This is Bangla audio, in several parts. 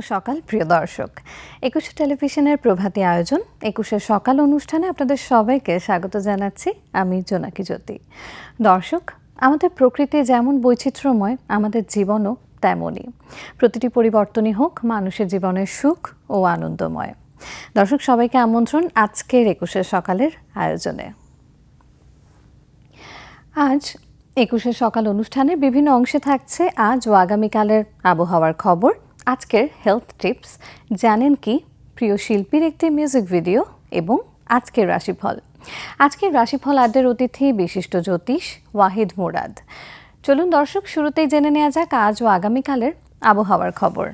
সকাল, প্রিয় দর্শক। একুশে টেলিভিশনের প্রভাতী আয়োজন। একুশে সকাল অনুষ্ঠানে আপনাদের সবাইকে স্বাগত জানাচ্ছি আমি জোনাকি জ্যোতি। দর্শক, আমাদের প্রকৃতি যেমন বৈচিত্র্যময়, আমাদের জীবনও তেমনই। প্রতিটি পরিবর্তনই হোক, মানুষের জীবনের সুখ ও আনন্দময়। দর্শক, সবাইকে আমন্ত্রণ আজকের একুশে সকালের আয়োজনে। আজ একুশে সকাল অনুষ্ঠানে বিভিন্ন অংশে থাকছে আজ ও আগামীকালের আবহাওয়ার খবর। আজকের হেলথ টিপস জানেন কি? প্রিয় শিল্পীর একটি মিউজিক ভিডিও এবং আজকের রাশিফল। আজকের রাশিফল আড্ডের অতিথি বিশিষ্ট জ্যোতিষ ওয়াহিদ মুরাদ। চলুন দর্শক, শুরুতেই জেনে নেওয়া যাক আজ ও আগামীকালের আবহাওয়ার খবর।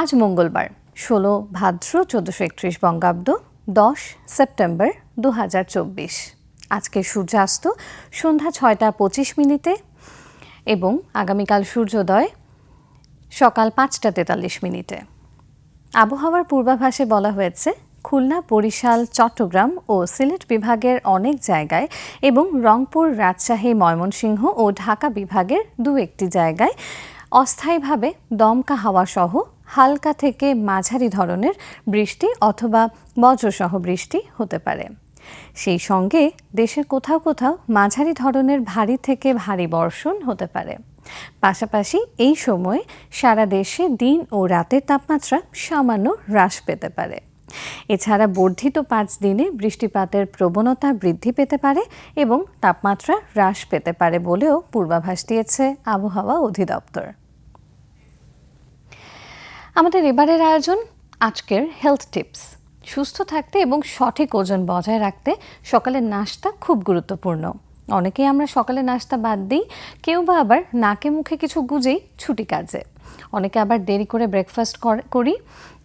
আজ মঙ্গলবার, ষোলো ভাদ্র চোদ্দোশো একত্রিশ বঙ্গাব্দ, দশ সেপ্টেম্বর দু হাজার চব্বিশ। আজকে সূর্যাস্ত সন্ধ্যা ছয়টা পঁচিশ মিনিটে এবং আগামীকাল সূর্যোদয় সকাল পাঁচটা তেতাল্লিশ মিনিটে। আবহাওয়ার পূর্বাভাসে বলা হয়েছে, খুলনা, বরিশাল, চট্টগ্রাম ও সিলেট বিভাগের অনেক জায়গায় এবং রংপুর, রাজশাহী, ময়মনসিংহ ও ঢাকা বিভাগের দু একটি জায়গায় অস্থায়ীভাবে দমকা হাওয়া সহ হালকা থেকে মাঝারি ধরনের বৃষ্টি অথবা বজ্রসহ বৃষ্টি হতে পারে। সেই সঙ্গে দেশের কোথাও কোথাও মাঝারি ধরনের ভারী থেকে ভারী বর্ষণ হতে পারে। পাশাপাশি এই সময়ে সারা দেশে দিন ও রাতের তাপমাত্রা সামান্য হ্রাস পেতে পারে। এছাড়া বর্ধিত পাঁচ দিনে বৃষ্টিপাতের প্রবণতা বৃদ্ধি পেতে পারে এবং তাপমাত্রা হ্রাস পেতে পারে বলেও পূর্বাভাস দিয়েছে আবহাওয়া অধিদপ্তর। আমাদের এবারের আয়োজন আজকের হেলথ টিপস। সুস্থ থাকতে এবং সঠিক ওজন বজায় রাখতে সকালের নাস্তা খুব গুরুত্বপূর্ণ। অনেকেই আমরা সকালে নাস্তা বাদ দিই, কেউ বা আবার নাকে মুখে কিছু গুজেই ছুটি কাজে। অনেকে আবার দেরি করে ব্রেকফাস্ট করি।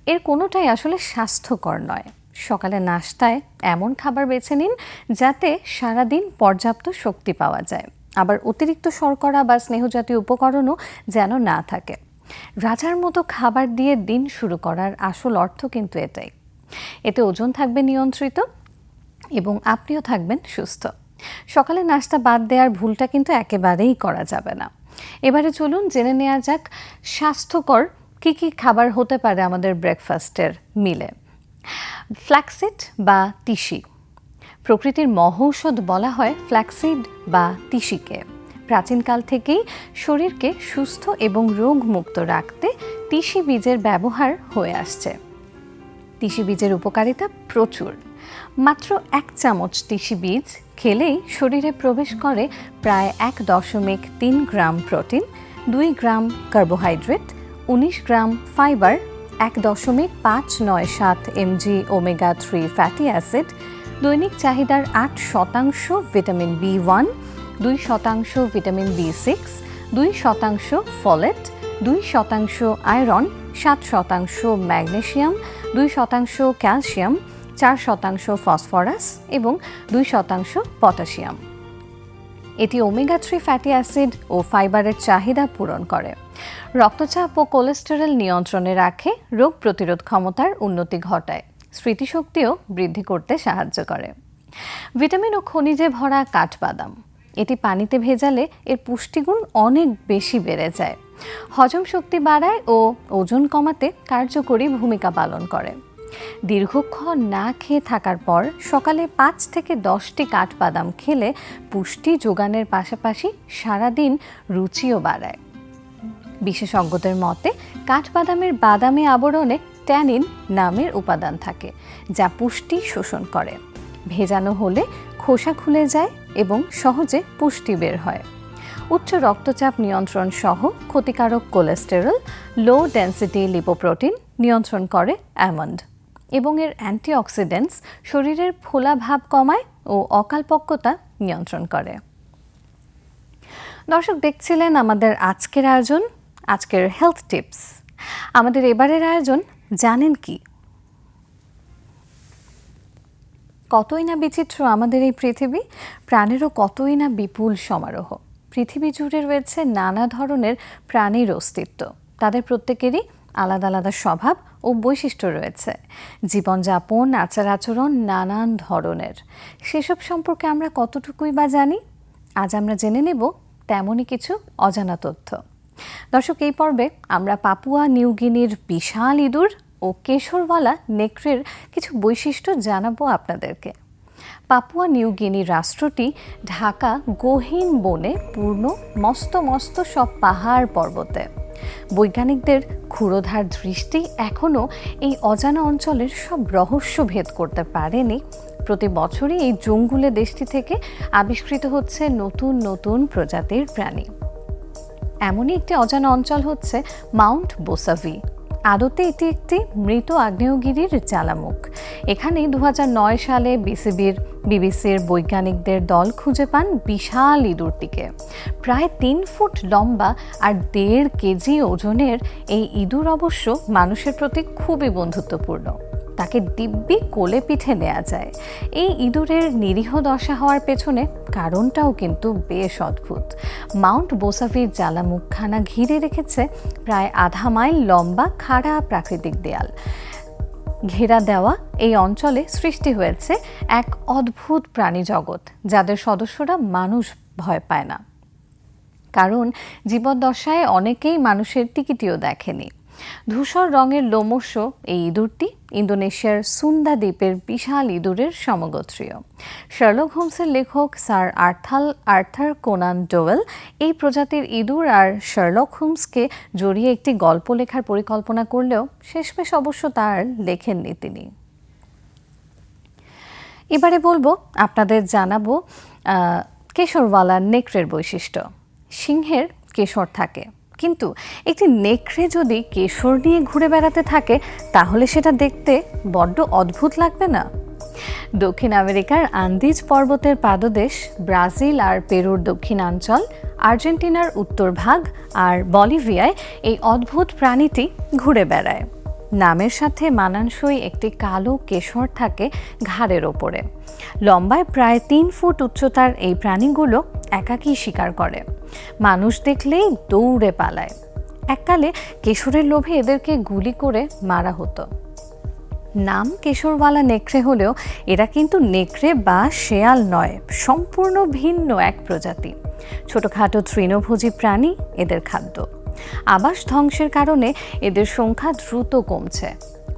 এর কোনোটাই আসলে স্বাস্থ্যকর নয়। সকালে নাস্তায় এমন খাবার বেছে নিন যাতে সারাদিন পর্যাপ্ত শক্তি পাওয়া যায়। আবার অতিরিক্ত শর্করা বা স্নেহজাতীয় উপকরণও যেন না থাকে। রাজার মতো খাবার দিয়ে দিন শুরু করার আসল অর্থ কিন্তু এটাই। এতে ওজন থাকবে নিয়ন্ত্রিত এবং আপনিও থাকবেন সুস্থ। সকালে নাস্তা বাদ দেওয়ার ভুলটা কিন্তু একেবারেই করা যাবে না। এবারে চলুন জেনে নেওয়া যাক, স্বাস্থ্যকর কি কি খাবার হতে পারে আমাদের ব্রেকফাস্টের মিলে। ফ্ল্যাক্সিড বা তিসি। প্রকৃতির মহৌষধ বলা হয় ফ্ল্যাক্সিড বা তিসিকে। প্রাচীনকাল থেকেই শরীরকে সুস্থ এবং রোগমুক্ত রাখতে তিসি বীজের ব্যবহার হয়ে আসছে। তিসি বীজের উপকারিতা প্রচুর। মাত্র এক চামচ তিসি বীজ খেলেই শরীরে প্রবেশ করে প্রায় এক দশমিক তিন গ্রাম প্রোটিন, দুই গ্রাম কার্বোহাইড্রেট, উনিশ গ্রাম ফাইবার, এক দশমিক পাঁচ নয় সাত mg omega three fatty acid, দৈনিক চাহিদার আট শতাংশ ভিটামিন বি ওয়ান, দুই শতাংশ ভিটামিন বি সিক্স, দুই শতাংশ ফলেট, দুই শতাংশ আয়রন, সাত শতাংশ ম্যাগনেশিয়াম, দুই শতাংশ ক্যালসিয়াম চার শতাংশ ফসফরাস এবং দুই শতাংশ পটাশিয়াম। এটি ওমেগা থ্রি ফ্যাটি অ্যাসিড ও ফাইবারের চাহিদা পূরণ করে। রক্তচাপ ও কোলেস্টেরল নিয়ন্ত্রণে রাখে রোগ প্রতিরোধ ক্ষমতার উন্নতি ঘটায়। স্মৃতিশক্তিও বৃদ্ধি করতে সাহায্য করে। ভিটামিন ও খনিজে ভরা কাঠবাদাম। এটি পানিতে ভেজালে এর পুষ্টিগুণ অনেক বেশি বেড়ে যায়। হজম শক্তি বাড়ায় ও ওজন কমাতে কার্যকরী ভূমিকা পালন করে। দীর্ঘক্ষণ না খেয়ে থাকার পর সকালে পাঁচ থেকে দশটি কাঠবাদাম খেলে পুষ্টি যোগানের পাশাপাশি সারাদিন রুচিও বাড়ায়। বিশেষজ্ঞদের মতে, কাঠবাদামের বাদামি আবরণে ট্যানিন নামের উপাদান থাকে, যা পুষ্টি শোষণ করে। ভেজানো হলে খোসা খুলে যায় এবং সহজে পুষ্টি বের হয়। উচ্চ রক্তচাপ নিয়ন্ত্রণ সহ ক্ষতিকারক কোলেস্টেরল লো ডেন্সিটি লিপোপ্রোটিন নিয়ন্ত্রণ করে অ্যামন্ড। এবং এর অ্যান্টিঅক্সিডেন্টস শরীরের ফোলা ভাব কমায় ও অকালপক্কতা নিয়ন্ত্রণ করে। দর্শক, দেখছিলেন আমাদের আজকের আয়োজন, আজকের হেলথ টিপস আমাদের এবারের আয়োজন, জানেন কি? কতই না বিচিত্র আমাদের এই পৃথিবী, প্রাণেরও কতই না বিপুল সমারোহ। পৃথিবী জুড়ে রয়েছে নানা ধরনের প্রাণীর অস্তিত্ব। তাদের প্রত্যেকেরই আলাদা আলাদা স্বভাব ও বৈশিষ্ট্য রয়েছে। জীবনযাপন আচার আচরণ নানান ধরনের। সেসব সম্পর্কে আমরা কতটুকুই বা জানি? আজ আমরা জেনে নেব তেমনই কিছু অজানা তথ্য। দর্শক, এই পর্বে আমরা পাপুয়া নিউগিনির বিশাল ইঁদুর ও কেশরওয়ালা নেকড়ের কিছু বৈশিষ্ট্য জানাব আপনাদেরকে। পাপুয়া নিউগিনি রাষ্ট্রটি ঢাকা গহীন বনে পূর্ণ মস্ত মস্ত সব পাহাড় পর্বতে। বৈজ্ঞানিকদের ক্ষুরোধার দৃষ্টি এখনও এই অজানা অঞ্চলের সব রহস্য ভেদ করতে পারেনি। প্রতি বছরই এই জঙ্গুলে দেশটি থেকে আবিষ্কৃত হচ্ছে নতুন নতুন প্রজাতির প্রাণী। এমনই একটি অজানা অঞ্চল হচ্ছে মাউন্ট বোসাভি। আদতে এটি একটি মৃত আগ্নেয়গিরির জ্বালামুখ। এখানে দু হাজার নয় সালে বিসিবির, বিবিসির বৈজ্ঞানিকদের দল খুঁজে পান বিশাল ইঁদুরটিকে। প্রায় তিন ফুট লম্বা আর দেড় কেজি ওজনের এই ইঁদুর অবশ্য মানুষের প্রতি খুবই বন্ধুত্বপূর্ণ। তাকে দিব্যি কোলে পিঠে নেওয়া যায়। এই ইঁদুরের নিরীহ দশা হওয়ার পেছনে কারণটাও কিন্তু বেশ অদ্ভুত। মাউন্ট বোসাফির জ্বালামুখখানা ঘিরে রেখেছে প্রায় আধা মাইল লম্বা খাড়া প্রাকৃতিক দেয়াল। ঘেরা দেওয়া এই অঞ্চলে সৃষ্টি হয়েছে এক অদ্ভুত প্রাণী জগৎ, যাদের সদস্যরা মানুষ ভয় পায় না। কারণ জীবদ্দশায় অনেকেই মানুষের টিকিটিও দেখেনি। ধূসর রঙের লোমশ এই ইঁদুরটি ইন্দোনেশিয়ার সুন্দা দ্বীপের বিশাল ইঁদুরের সমগোত্রীয়। শার্লক হোমসের লেখক sir Arthur Arthur Conan Doyle এই প্রজাতির ইঁদুর আর শার্লক হোমসকে জড়িয়ে একটি গল্প লেখার পরিকল্পনা করলেও শেষমেশ অবশ্য তার লেখেননি তিনি। এবারে বলব আপনাদের জানাব আহ, কেশরওয়ালা নেকড়ের বৈশিষ্ট্য। সিংহের কেশর থাকে। কিন্তু একটি নেকড়ে যদি কেশর নিয়ে ঘুরে বেড়াতে থাকে, তাহলে সেটা দেখতে বড্ড অদ্ভুত লাগবে না? দক্ষিণ আমেরিকার আন্দিজ পর্বতের পাদদেশ, ব্রাজিল আর পেরুর দক্ষিণাঞ্চল, আর্জেন্টিনার উত্তর ভাগ আর বলিভিয়ায় এই অদ্ভুত প্রাণীটি ঘুরে বেড়ায়। নামের সাথে মানানসই একটি কালো কেশর থাকে ঘাড়ের ওপরে। লম্বায় প্রায় তিন ফুট উচ্চতার এই প্রাণীগুলো একাকী শিকার করে। মানুষ দেখলেই দৌড়ে পালায়। এককালে কেশরের লোভে এদেরকে গুলি করে মারা হতো। নাম কেশরওয়ালা নেকড়ে হলেও এরা কিন্তু নেকড়ে বা শেয়াল নয়, সম্পূর্ণ ভিন্ন এক প্রজাতি। ছোটখাটো তৃণভোজী প্রাণী এদের খাদ্য। আবাস ধ্বংসের কারণে এদের সংখ্যা দ্রুত কমছে।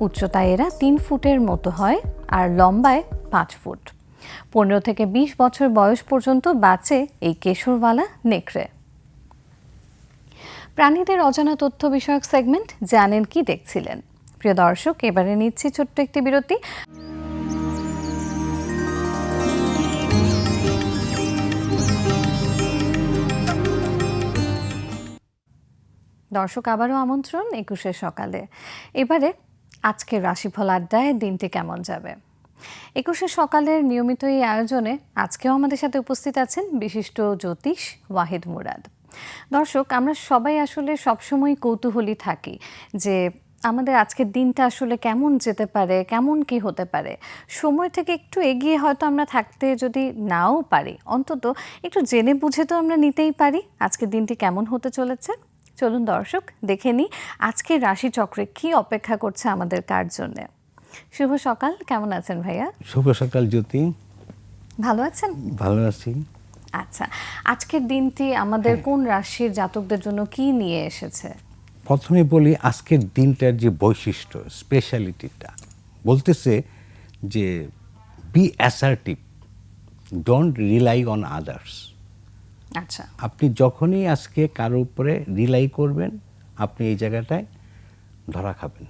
উচ্চতায় এরা তিন ফুটের মতো হয় আর লম্বায় পাঁচ ফুট। পনেরো থেকে বিশ বছর বয়স পর্যন্ত বাঁচে এই কেশরওয়ালা নেকড়ে। প্রাণীদের অজানা তথ্য বিষয়ক সেগমেন্ট জানেন কি দেখছিলেন। প্রিয় দর্শক, এবারে নিচ্ছি ছোট্ট একটি বিরতি। দর্শক আবারও আমন্ত্রণ একুশে সকালে। এবারে আজকের রাশিফল আড্ডায় দিনটি কেমন যাবে? একুশে সকালের নিয়মিত এই আয়োজনে আজকেও আমাদের সাথে উপস্থিত আছেন বিশিষ্ট জ্যোতিষ ওয়াহিদ মুরাদ। দর্শক, আমরা সবাই আসলে সবসময় কৌতূহলী থাকি যে আমাদের আজকের দিনটা আসলে কেমন যেতে পারে, কেমন কি হতে পারে। সময় থেকে একটু এগিয়ে হয়তো আমরা থাকতে যদি নাও পারি, অন্তত একটু জেনে বুঝে তো আমরা নিতেই পারি আজকের দিনটি কেমন হতে চলেছে। চলুন দর্শক দেখে নিই আজকের রাশিচক্রে কি অপেক্ষা করছে আমাদের কার জন্যে। শুভ সকাল কেমন আছেন ভাইয়া? শুভ সকাল জ্যোতি। ভালো আছেন? ভালো আছি। আচ্ছা আজকের দিনটি আমাদের কোন রাশির জাতকদের জন্য কি নিয়ে এসেছে? প্রথমে বলি আজকের দিনটার যে বৈশিষ্ট্য স্পেশালিটিটা বলতেছে যে be assertive don't rely on others আচ্ছা। আপনি যখনই আজকে কারোর উপরে রিলাই করবেন আপনি এই জায়গাটায় ধরা খাবেন।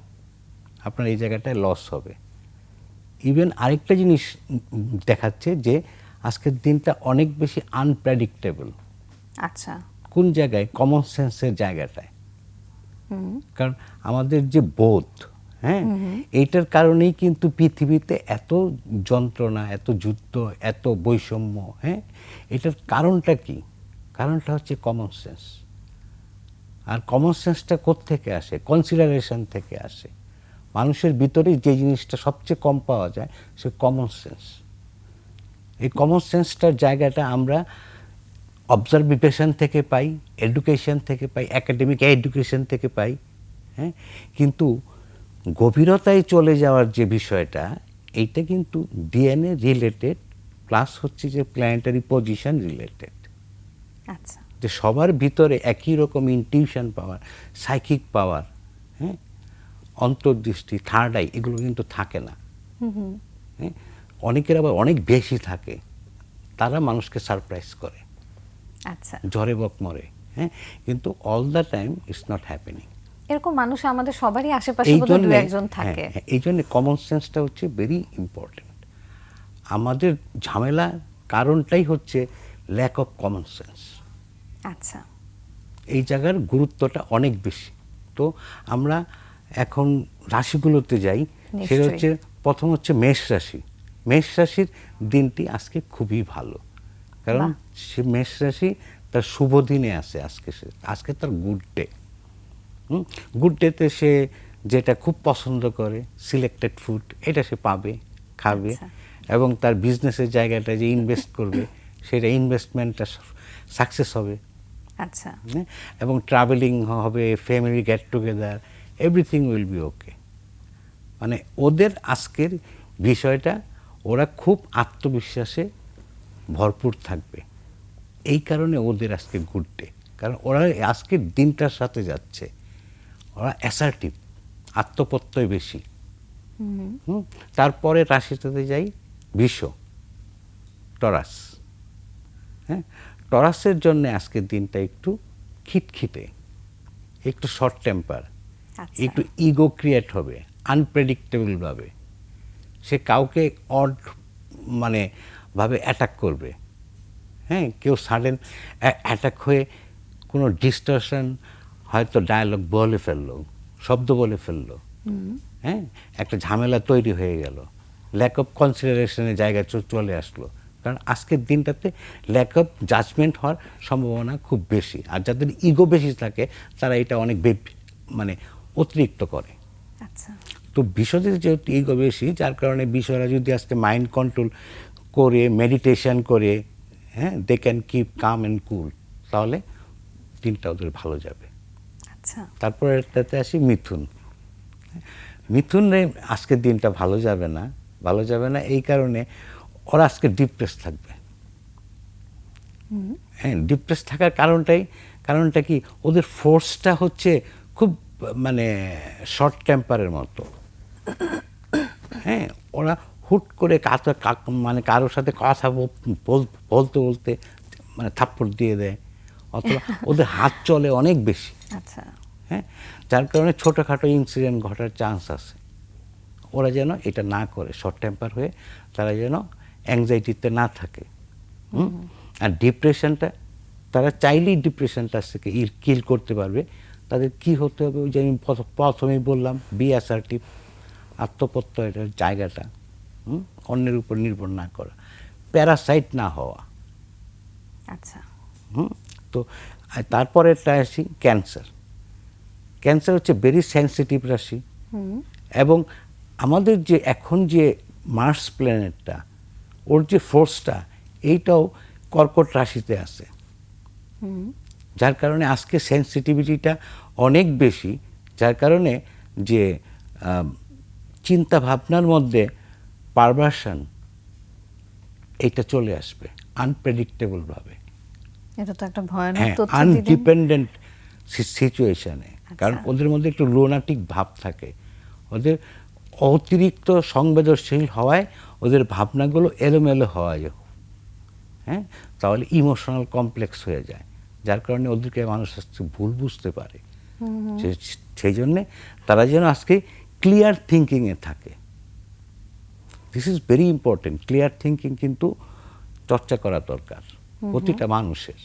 আপনার এই জায়গাটায় লস হবে। ইভেন আরেকটা জিনিস দেখাচ্ছে যে আজকের দিনটা অনেক বেশি আনপ্রেডিক্টেবল আচ্ছা। কোন জায়গায়? কমন সেন্সের জায়গাটায়। কারণ আমাদের যে বোধ হ্যাঁ এইটার কারণেই কিন্তু পৃথিবীতে এত যন্ত্রণা এত যুদ্ধ এত বৈষম্য হ্যাঁ এটার কারণটা কি? কারণটা হচ্ছে কমন সেন্স আর কমন সেন্সটা থেকে আসে? কনসিডারেশন থেকে আসে। মানুষের ভিতরে যে জিনিসটা সবচেয়ে কম পাওয়া যায়, সে কমন সেন্স এই কমন সেন্সটার জায়গাটা আমরা অবজারভেশন থেকে পাই এডুকেশন থেকে পাই একাডেমিক এডুকেশন থেকে পাই হ্যাঁ? কিন্তু গভীরতায় চলে যাওয়ার যে বিষয়টা, এইটা কিন্তু ডিএনএ রিলেটেড প্লাস হচ্ছে যে প্ল্যানেটারি পজিশন রিলেটেড আচ্ছা। যে সবার ভিতরে একই রকম ইনটিউশন পাওয়ার সাইকিক পাওয়ার হ্যাঁ অন্তর্দৃষ্টি থার্ড আই এগুলো কিন্তু থাকে না। হ্যাঁ অনেকের আবার অনেক বেশি থাকে। তারা মানুষকে সারপ্রাইজ করে। আচ্ছা। ঝড়ে বক মরে হ্যাঁ কিন্তু all the time it's not happening এরকম মানুষ আমাদের সবারই আশেপাশে দু একজন থাকে। হ্যাঁ, হ্যাঁ, এই জন্য কমন সেন্সটা হচ্ছে ভেরি ইম্পর্টেন্ট আমাদের ঝামেলা কারণটাই হচ্ছে ল্যাক অফ কমন সেন্স আচ্ছা। এই জায়গার গুরুত্বটা অনেক বেশি। তো আমরা এখন রাশিগুলোতে যাই সেটা হচ্ছে প্রথম হচ্ছে মেষ রাশি। মেষ রাশির দিনটি আজকে খুবই ভালো। কারণ সে মেষ রাশি তার শুভ দিনে আছে আজকে সে আজকে তার গুড ডে গুড ডেতে সে যেটা খুব পছন্দ করে সিলেক্টেড ফুড এটা সে পাবে খাবে আচ্ছা। এবং তার বিজনেসের জায়গাটা যে ইনভেস্ট করবে সেটা ইনভেস্টমেন্টটা সাকসেস হবে। আচ্ছা। হ্যাঁ? এবং ট্রাভেলিং হবে family get together everything will be okay মানে ওদের আজকের বিষয়টা ওরা খুব আত্মবিশ্বাসে ভরপুর থাকবে। এই কারণে ওদের আজকে গুড ডে কারণ ওরা আজকের দিনটার সাথে যাচ্ছে। ওরা অ্যাসার্টিভ আত্মপ্রত্যয় বেশি। হুম। তারপরে রাশিটাতে যাই বিষ টরাস হ্যাঁ? টরাসের জন্য আজকের দিনটা একটু খিটখিটে একটু শর্ট টেম্পার আচ্ছা। একটু ইগো ক্রিয়েট হবে আনপ্রেডিক্টেবলভাবে সে কাউকে অড মানে ভাবে অ্যাটাক করবে। হ্যাঁ কেউ সাডেন অ্যাটাক হয়ে কোনো ডিস্টারশন হয়তো ডায়ালগ বলে ফেলল শব্দ বলে ফেলল। হ্যাঁ একটা ঝামেলা তৈরি হয়ে গেল। ল্যাক অফ কনসিডারেশনের জায়গায় চলে আসলো। কারণ আজকের দিনটাতে ল্যাক অফ জাজমেন্ট হওয়ার সম্ভাবনা খুব বেশি। আর যাদের ইগো বেশি থাকে তারা এটা অনেক মানে অতিরিক্ত করে। আচ্ছা। তো বিষয়দের যেহেতু ইগো বেশি যার কারণে বিষয়রা যদি আজকে মাইন্ড কন্ট্রোল করে মেডিটেশন করে হ্যাঁ they can keep calm and cool তাহলে দিনটা ওদের ভালো যাবে। আচ্ছা। তারপরে তাতে আসি মিথুন। মিথুনে আজকের দিনটা ভালো যাবে না ভালো যাবে না এই কারণে ওরা আজকে ডিপ্রেস থাকবে। হ্যাঁ ডিপ্রেস থাকার কারণটাই কারণটা কি? ওদের ফোর্সটা হচ্ছে খুব মানে শর্ট টেম্পারের মতো। হ্যাঁ ওরা হুট করে মানে কারোর সাথে কথা বল- বল- বলতে বলতে মানে থাপ্পড় দিয়ে দেয়। অথবা ওদের হাত চলে অনেক বেশি। আচ্ছা। হ্যাঁ যার কারণে ছোটোখাটো ইনসিডেন্ট ঘটার চান্স আছে। ওরা যেন এটা না করে শর্ট টেম্পার হয়ে তারা যেন অ্যাংজাইটিতে না থাকে আর ডিপ্রেশনটা তারা চাইলেই ডিপ্রেশনটা থেকে কিল করতে পারবে। তাদের কি হতে হবে? ওই যে আমি প্রথমেই বললাম বি অ্যাসার্টিভ আত্মপ্রত্যয়ের জায়গাটা? অন্যের উপর নির্ভর না করা। প্যারাসাইট না হওয়া। আচ্ছা। হুম? তো তারপরে একটা আসি ক্যান্সার ক্যান্সার হচ্ছে ভেরি সেন্সিটিভ রাশি। এবং আমাদের যে এখন যে মার্স প্ল্যানেটটা ওর যে ফোর্সটা এইটাও কর্কট রাশিতে আছে। যার কারণে আজকে সেন্সিটিভিটিটা অনেক বেশি যার কারণে যে চিন্তা ভাবনার মধ্যে পারভার্সন এটা চলে আসবে আনপ্রেডিক্টেবলভাবে এটা তো একটা ভয়ানক হ্যাঁ আনডিপেন্ডেন্ট সিচুয়েশানে কারণ আচ্ছা। ওদের মধ্যে একটু লোনাটিক ভাব থাকে। ওদের অতিরিক্ত সংবেদনশীল হওয়ায় ওদের ভাবনাগুলো এলোমেলো হওয়া যায় হ্যাঁ? তাহলে ইমোশনাল কমপ্লেক্স হয়ে যায়। যার কারণে ওদেরকে মানুষ আজকে ভুল বুঝতে পারে। সেই জন্যে তারা যেন আজকে ক্লিয়ার থিঙ্কিংয়ে থাকে। This is very important clear thinking কিন্তু চর্চা করা দরকার প্রতিটা মানুষের।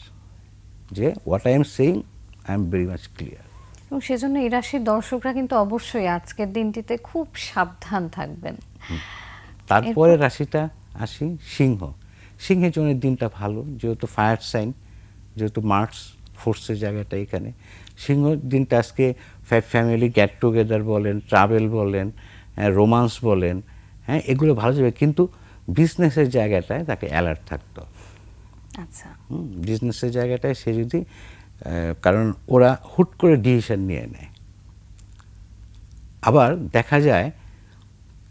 যে what I am saying I am very much clear এবং সেজন্য এই রাশির দর্শকরা কিন্তু অবশ্যই আজকের দিনটিতে খুব সাবধান থাকবেন। তারপরে রাশিটা আসি সিংহ। সিংহের জন্য দিনটা ভালো যেহেতু ফায়ার সাইন যেহেতু মার্চ ফোর্সের জায়গাটা এখানে। সিংহ দিনটা আজকে ফ্যামিলি গেট টুগেদার বলেন ট্রাভেল বলেন রোমান্স বলেন হ্যাঁ এগুলো ভালো যাবে। কিন্তু বিজনেসের জায়গাটায় তাকে অ্যালার্ট থাকতে আচ্ছা। বিজনেসের জায়গাটায় সে যদি কারণ ওরা হুট করে ডিসিশন নিয়ে নেয়। আবার দেখা যায়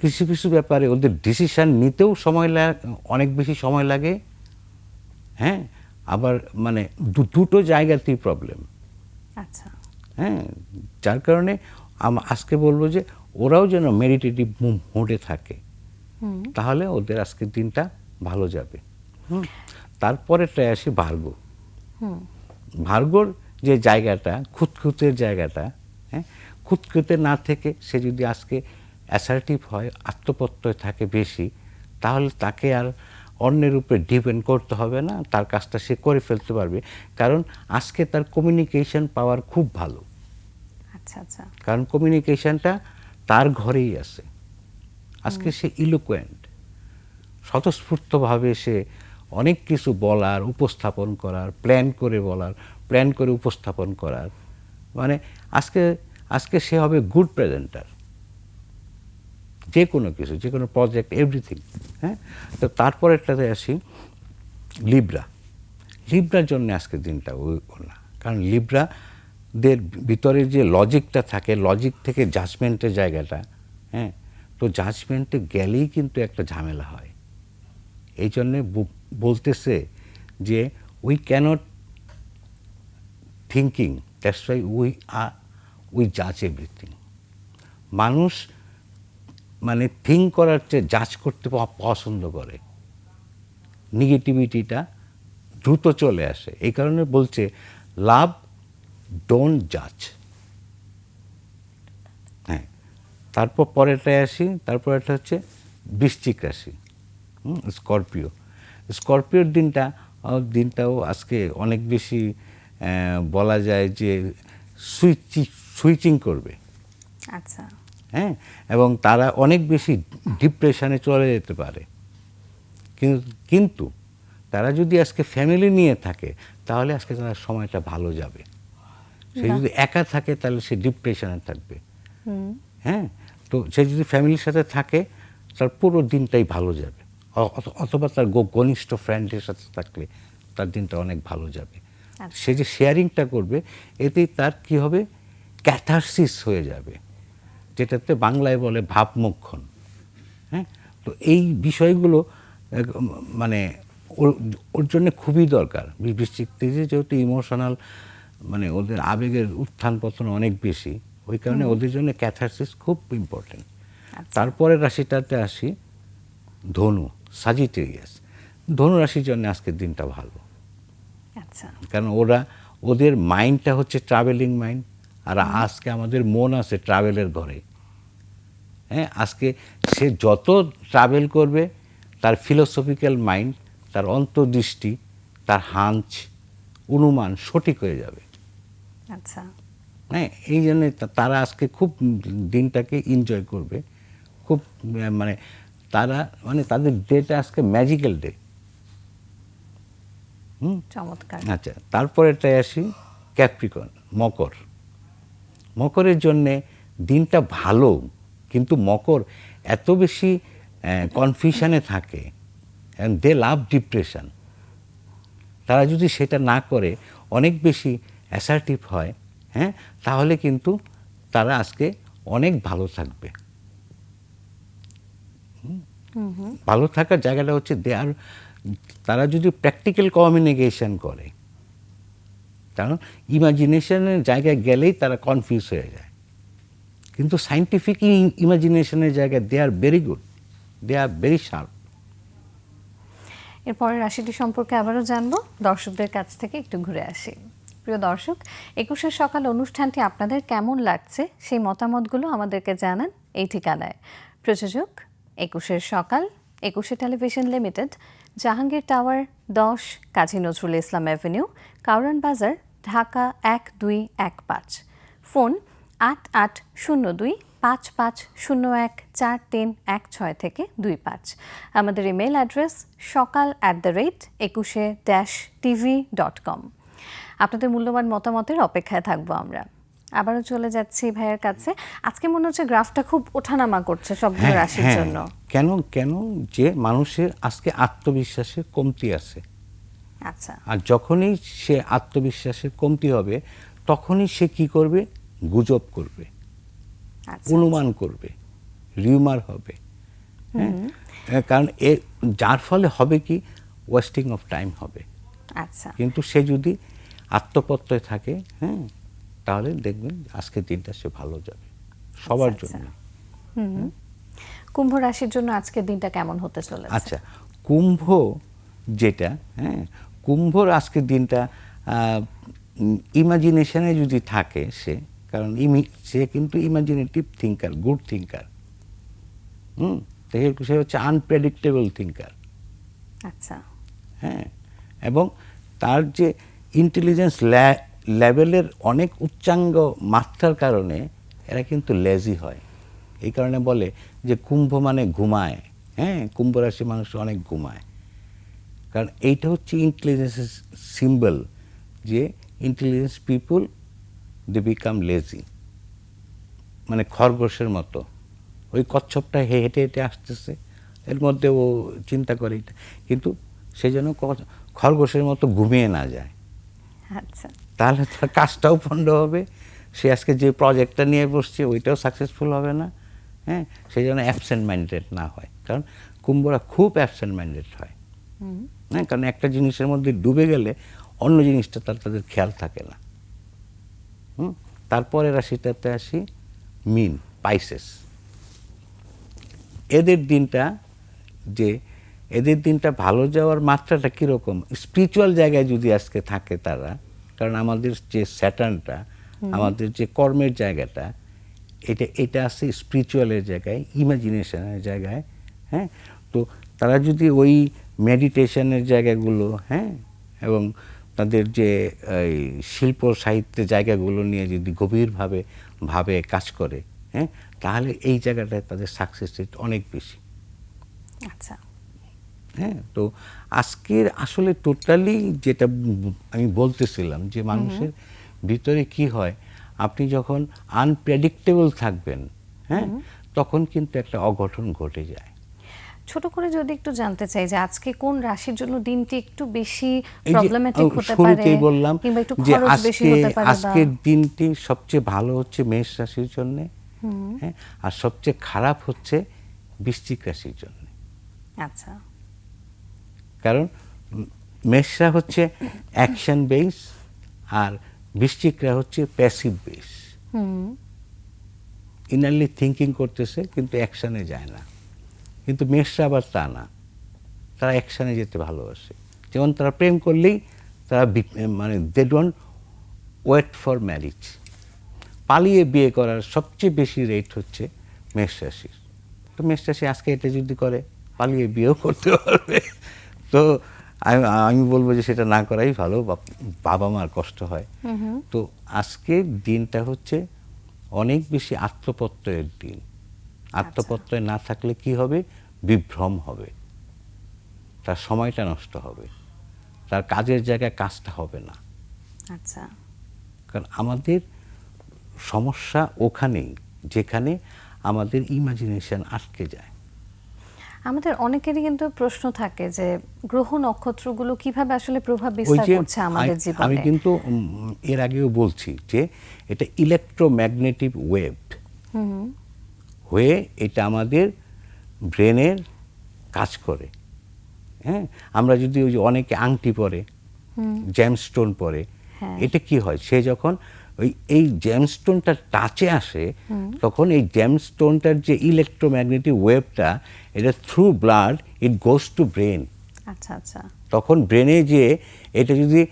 কিছু কিছু ব্যাপারে ওদের ডিসিশান নিতেও সময় লাগে অনেক বেশি সময় লাগে। হ্যাঁ? আবার মানে দুটো জায়গাতেই প্রবলেম আচ্ছা। হ্যাঁ? যার কারণে আজকে বলব যে ওরাও যেন মেডিটেটিভ মোডে থাকে। তাহলে ওদের আজকের দিনটা ভালো যাবে। তারপরেটায় আসি ভার্গ ভার্গর যে জায়গাটা খুঁতখুতের জায়গাটা হ্যাঁ? খুঁতখুতে না থেকে সে যদি আজকে অ্যাসার্টিভ হয় আত্মপ্রত্যয় থাকে বেশি তাহলে তাকে আর অন্যের উপরে ডিপেন্ড করতে হবে না তার কাজটা সে করে ফেলতে পারবে। কারণ আজকে তার কমিউনিকেশন পাওয়ার খুব ভালো। আচ্ছা আচ্ছা। কারণ কমিউনিকেশনটা তার ঘরেই আছে। আজকে সে ইলোকোয়েন্ট স্বতঃস্ফূর্তভাবে সে অনেক কিছু বলার উপস্থাপন করার প্ল্যান করে বলার প্ল্যান করে উপস্থাপন করার। মানে আজকে আজকে সে হবে গুড প্রেজেন্টার যে কোনো কিছু যে কোনো প্রজেক্ট এভরিথিং হ্যাঁ? তো তারপরেরটাতে আসি লিব্রা লিব্রার জন্য আজকের দিনটা ওই না। কারণ লিব্রাদের ভিতরে যে লজিকটা থাকে লজিক থেকে জাজমেন্টের জায়গাটা হ্যাঁ? তো জাজমেন্টে গেলেই কিন্তু একটা ঝামেলা হয়। এই জন্যে বলতেছে যে we can't thinking that's why we are we জাজ এভরিথিং মানুষ মানে থিঙ্ক করার চেয়ে জাজ করতে পছন্দ করে। নেগেটিভিটিটা দ্রুত চলে আসে। এই কারণে বলছে, লাভ ডোন্ট জাজ হ্যাঁ। তারপর পরেরটায় আসি, তারপর একটা হচ্ছে বৃশ্চিক রাশি। স্করপিও। স্করপিওর দিনটা দিনটাও আজকে অনেক বেশি বলা যায় যে সুইচিং সুইচিং করবে। আচ্ছা। হ্যাঁ? এবং তারা অনেক বেশি ডিপ্রেশনে চলে যেতে পারে। কিন্তু কিন্তু তারা যদি আজকে ফ্যামিলি নিয়ে থাকে তাহলে আজকে তার সময়টা ভালো যাবে। সে যদি একা থাকে তাহলে সে ডিপ্রেশনে থাকবে। হ্যাঁ? তো সে যদি ফ্যামিলির সাথে থাকে তার পুরো দিনটাই ভালো যাবে। অথবা তার ঘনিষ্ঠ ফ্রেন্ডের সাথে থাকলে তার দিনটা অনেক ভালো যাবে। আচ্ছা। সে যে শেয়ারিংটা করবে এতেই তার কি হবে? ক্যাথারসিস হয়ে যাবে। যেটাতে বাংলায় বলে ভাবমক্ষণ। হ্যাঁ? তো এই বিষয়গুলো মানে ওর ওর জন্য খুবই দরকার। বি- বৃশ্চিক থেকে যেহেতু ইমোশনাল মানে ওদের আবেগের উত্থান পতন অনেক বেশি ওই কারণে ওদের জন্য ক্যাথারসিস খুব ইম্পর্টেন্ট তারপরে রাশিটাতে আসি ধনু সাজিটেরিয়াস ধনু রাশির জন্য আজকের দিনটা ভালো। আচ্ছা। কারণ ওরা ওদের মাইন্ডটা হচ্ছে ট্রাভেলিং মাইন্ড আর আজকে আমাদের মন আছে ট্রাভেলের ঘরে। হ্যাঁ আজকে সে যত ট্রাভেল করবে তার ফিলোসফিক্যাল মাইন্ড তার অন্তর্দৃষ্টি তার হাঞ্চ অনুমান সঠিক হয়ে যাবে। আচ্ছা। হ্যাঁ এই জন্যে তারা আজকে খুব দিনটাকে এনজয় করবে। খুব মানে তারা মানে তাদের ডেটা আজকে ম্যাজিক্যাল ডে হুম? চমৎকার। আচ্ছা তারপরেটায় আসি ক্যাপ্রিকন মকর। মকরের জন্যে দিনটা ভালো। কিন্তু মকর এত বেশি কনফিউশনে থাকে অ্যান্ড দে লাভ ডিপ্রেশন তারা যদি সেটা না করে অনেক বেশি অ্যাসার্টিভ হয় হ্যাঁ তাহলে কিন্তু তারা আজকে অনেক ভালো থাকবে। ভালো থাকার জায়গাটা হচ্ছে দে আর তারা যদি প্র্যাকটিক্যাল কমিউনিকেশন করে কারণ ইমাজিনেশনের জায়গায় গেলেই তারা কনফিউজ হয়ে যায়। কিন্তু সাইন্টিফিক ইমাজিনেশনের জায়গায় they are very good they are very sharp এরপরে রাশিটি সম্পর্কে আবারও জানব, দর্শকদের কাছ থেকে একটু ঘুরে আসি। প্রিয় দর্শক একুশের সকাল অনুষ্ঠানটি আপনাদের কেমন লাগছে সেই মতামতগুলো আমাদেরকে জানান এই ঠিকানায়। প্রযোজক একুশের সকাল, একুশে টেলিভিশন লিমিটেড, জাহাঙ্গীর টাওয়ার দশ, কাজী নজরুল ইসলাম অ্যাভিনিউ, কাউরান বাজার, ঢাকা এক দুই এক পাঁচ। ফোন আট আট শূন্য দুই পাঁচ পাঁচ শূন্য এক চার তিন এক ছয় থেকে দুই পাঁচ। আমাদের email address Shokal at the rate Ekushey dash TV dot com আপনাদের মূল্যবান মতামতের অপেক্ষায় থাকব আমরা। আবারও চলে যাচ্ছি ভাইয়ের কাছে। আজকে মনে হচ্ছে গ্রাফটা খুব ওঠানামা করছে সবগুলো রাশির জন্য। কেন কেন যে মানুষের আজকে আত্মবিশ্বাসের কমতি আছে। আচ্ছা। আর যখনই সে আত্মবিশ্বাসের কমতি হবে তখনই সে কি করবে? গুজব করবে আচ্ছা অনুমান করবে রিউমার হবে হ্যাঁ? কারণ এ যার ফলে হবে কি ওয়েস্টিং অফ টাইম হবে। আচ্ছা। কিন্তু সে যদি আত্মপত্যয় থাকে হ্যাঁ তাহলে দেখবেন আজকের দিনটা সে ভালো যাবে সবার আচ্ছা, জন্য। কুম্ভ রাশির জন্য আজকের দিনটা কেমন হতে চলেছে? আচ্ছা কুম্ভ যেটা হ্যাঁ কুম্ভর আজকের দিনটা ইমাজিনেশনে যদি থাকে সে কারণ ইমি সে কিন্তু ইমাজিনেটিভ থিঙ্কার গুড থিঙ্কার হুম? সে হচ্ছে আনপ্রেডিক্টেবল থিঙ্কার আচ্ছা। হ্যাঁ এবং তার যে ইন্টেলিজেন্স লেভেলের অনেক উচ্চাঙ্গ মাত্রার কারণে এরা কিন্তু লেজি হয়। এই কারণে বলে যে কুম্ভ মানে ঘুমায়। হ্যাঁ কুম্ভ রাশি মানুষ অনেক ঘুমায়। কারণ এইটা হচ্ছে ইন্টেলিজেন্সের সিম্বল যে intelligence people they become lazy মানে খরগোশের মতো। ওই কচ্ছপটা হে হেঁটে হেঁটে আসতেছে। এর মধ্যে ও চিন্তা করে এটা। কিন্তু সে যেন খরগোশের মতো ঘুমিয়ে না যায়। আচ্ছা। তাহলে তার কাজটাও পণ্ড হবে। সে আজকে যে প্রজেক্টটা নিয়ে বসছে ওইটাও সাকসেসফুল হবে না। হ্যাঁ? সে যেন অ্যাবসেন্ট মাইন্ডেড না হয়। কারণ কুম্ভরা খুব অ্যাবসেন্ট মাইন্ডেড হয়। হ্যাঁ? কারণ একটা জিনিসের মধ্যে ডুবে গেলে অন্য জিনিসটা তার তাদের খেয়াল থাকে না। হুম? তারপরে রাশিটাতে আসি মিন পাইসেস এদের দিনটা যে এদের দিনটা ভালো যাওয়ার মাত্রাটা কীরকম? স্পিরিচুয়াল জায়গায় যদি আজকে থাকে তারা কারণ আমাদের যে স্যাটার্নটা আমাদের যে কর্মের জায়গাটা এটা এটা আছে স্পিরিচুয়ালের জায়গায় ইমাজিনেশনের জায়গায় হ্যাঁ? তো তারা যদি ওই মেডিটেশনের জায়গাগুলো হ্যাঁ? এবং তাদের যে এই শিল্প সাহিত্যের জায়গাগুলো নিয়ে যদি গভীরভাবে ভাবে কাজ করে হ্যাঁ তাহলে এই জায়গাটায় তাদের সাকসেস রেট অনেক বেশি। আচ্ছা। হ্যাঁ তো আজকের আসলে টোটালি যেটা আমি বলতেছিলাম যে মানুষের ভিতরে কি হয় আপনি যখন আনপ্রেডিক্টেবল থাকবেন হ্যাঁ তখন কিন্তু একটা অঘটন ঘটে যায়। ছোট করে যদি একটু জানতে চাই যে আজকে কোন রাশির জন্য দিনটি একটু বেশি প্রবলেম্যাটিক হতে পারে বললাম কিংবা একটু যে খরচ বেশি আজকে হতে পারে আজকের দিনটি সবচেয়ে ভালো হচ্ছে মেষ রাশির জন্য হ্যাঁ আর সবচেয়ে খারাপ হচ্ছে বৃশ্চিক রাশির জন্য। আচ্ছা। কারণ মেষরা হচ্ছে অ্যাকশন বেস আর বৃশ্চিকরা হচ্ছে প্যাসিভ বেস হুম। ইনারলি থিঙ্কিং করতেছে কিন্তু অ্যাকশানে যায় না। কিন্তু মেষরা আবার তা না। তারা অ্যাকশানে যেতে ভালোবাসে। যেমন তারা প্রেম করলেই তারা মানে they don't wait for marriage পালিয়ে বিয়ে করার সবচেয়ে বেশি রেট হচ্ছে মেষ রাশির। তো মেষ রাশি আজকে এটা যদি করে পালিয়ে বিয়েও করতে পারবে। তো আমি আমি বলব যে সেটা না করাই ভালো বাবা মার কষ্ট হয়। তো আজকে দিনটা হচ্ছে অনেক বেশি আত্মপত্যয়ের দিন। আত্মপত্যয় না থাকলে কি হবে? বিভ্রম হবে। তার সময়টা নষ্ট হবে। তার কাজের জায়গায় কাজটা হবে না। আচ্ছা। কারণ আমাদের সমস্যা ওখানেই যেখানে আমাদের ইমাজিনেশন আটকে যায়। আমাদের অনেকেরই কিন্তু প্রশ্ন থাকে যে গ্রহ নক্ষত্রগুলো কীভাবে আসলে প্রভাব বিস্তার করছে আমাদের আমি- জীবনে? আমি কিন্তু এর আগেও বলছি যে এটা ইলেকট্রোম্যাগনেটিক ওয়েভ হয়ে এটা আমাদের ব্রেনের কাজ করে। হ্যাঁ? আমরা যদি ওই যে অনেকে আংটি পরে জ্যামস্টোন পরে হ্যাঁ। এটা কি হয়? সে যখন ওই এই জ্যামস্টোনটা টাচে আসে তখন এই জ্যামস্টোনটার যে ইলেকট্রোম্যাগনেটিক ওয়েভটা এটা through blood it goes to brain আচ্ছা আচ্ছা। তখন ব্রেনে যে এটা যদি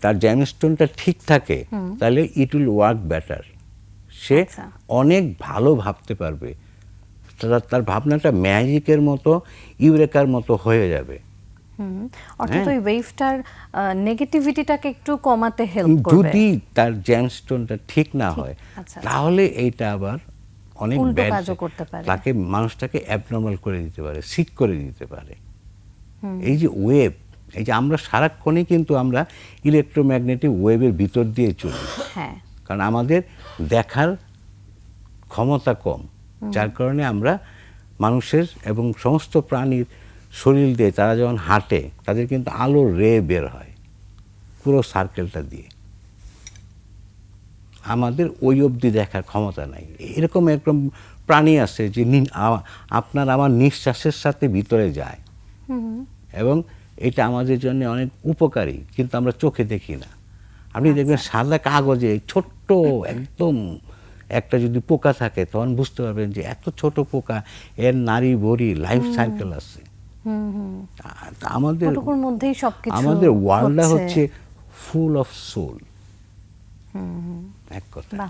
তার জ্যামস্টোনটা ঠিক থাকে তাহলে ইট উইল ওয়ার্ক বেটার সে আচ্ছা। অনেক ভালো ভাবতে পারবে। তার তার ভাবনাটা ম্যাজিকের মতো ইউরেকার মতো হয়ে যাবে অর্থাৎ হ্যাঁ। ওই ওয়েভটার নেগেটিভিটিটাকে একটু কমাতে হেল্প করবে যদি তার জ্যামস্টোনটা ঠিক না হয় আচ্ছা। তাহলে এইটা আবার অনেক যায়। করতে পারে। তাকে মানুষটাকে অ্যাবনর্মাল করে দিতে পারে সিক করে দিতে পারে এই যে ওয়েভ এই যে আমরা সারাক্ষণই কিন্তু আমরা ইলেকট্রোম্যাগনেটিক ওয়েভের ভিতর দিয়ে চলি হ্যাঁ কারণ আমাদের দেখার ক্ষমতা কম যার কারণে আমরা মানুষের এবং সমস্ত প্রাণীর শরীর দিয়ে তারা যখন হাঁটে তাদের কিন্তু আলোর রে বের হয় পুরো সার্কেলটা দিয়ে। আমাদের ওই অবধি দেখার ক্ষমতা নাই। এরকম এরকম প্রাণী আছে যে আপনার আমার নিঃশ্বাসের সাথে ভিতরে যায়। এবং এটা আমাদের জন্য অনেক উপকারী কিন্তু আমরা চোখে দেখি না। আপনি দেখবেন সাদা কাগজে ছোট্ট একদম একটা যদি পোকা থাকে তখন বুঝতে পারবেন যে এত ছোট পোকা এর নারী বড়ি লাইফ সাইকেল আছে। আমাদের মধ্যেই সবকিছু আমাদের ওয়ার্ল্ডটা হচ্ছে। ফুল অফ সোল এক কথা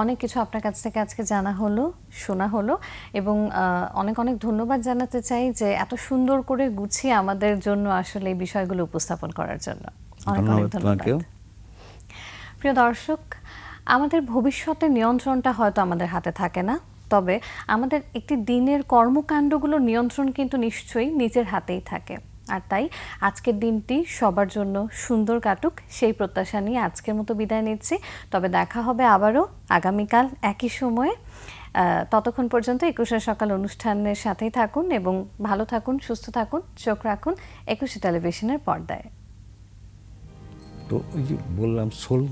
অনেক কিছু আপনার কাছ থেকে আজকে জানা হলো শোনা হলো এবং অনেক অনেক ধন্যবাদ জানাতে চাই যে এত সুন্দর করে গুছিয়ে আমাদের জন্য আসলে এই বিষয়গুলো উপস্থাপন করার জন্য। অনেক অনেক ধন্যবাদ প্রিয় দর্শক আমাদের ভবিষ্যতের নিয়ন্ত্রণটা হয়তো আমাদের হাতে থাকে না। তবে আমাদের একটি দিনের কর্মকাণ্ডগুলো নিয়ন্ত্রণ কিন্তু নিশ্চয়ই নিজের হাতেই থাকে। আর তাই আজকের দিনটি সবার জন্য সুন্দর কাটুক, সেই প্রত্যাশা নিয়ে আজকের মতো বিদায় নিচ্ছি। তবে দেখা হবে আবারও আগামীকাল একই সময়ে। ততক্ষণ পর্যন্ত একুশে সকাল অনুষ্ঠানের সাথেই থাকুন এবং ভালো থাকুন, সুস্থ থাকুন, চোখ রাখুন একুশে টেলিভিশনের পর্দায়। তো ওই যে বললাম, সোল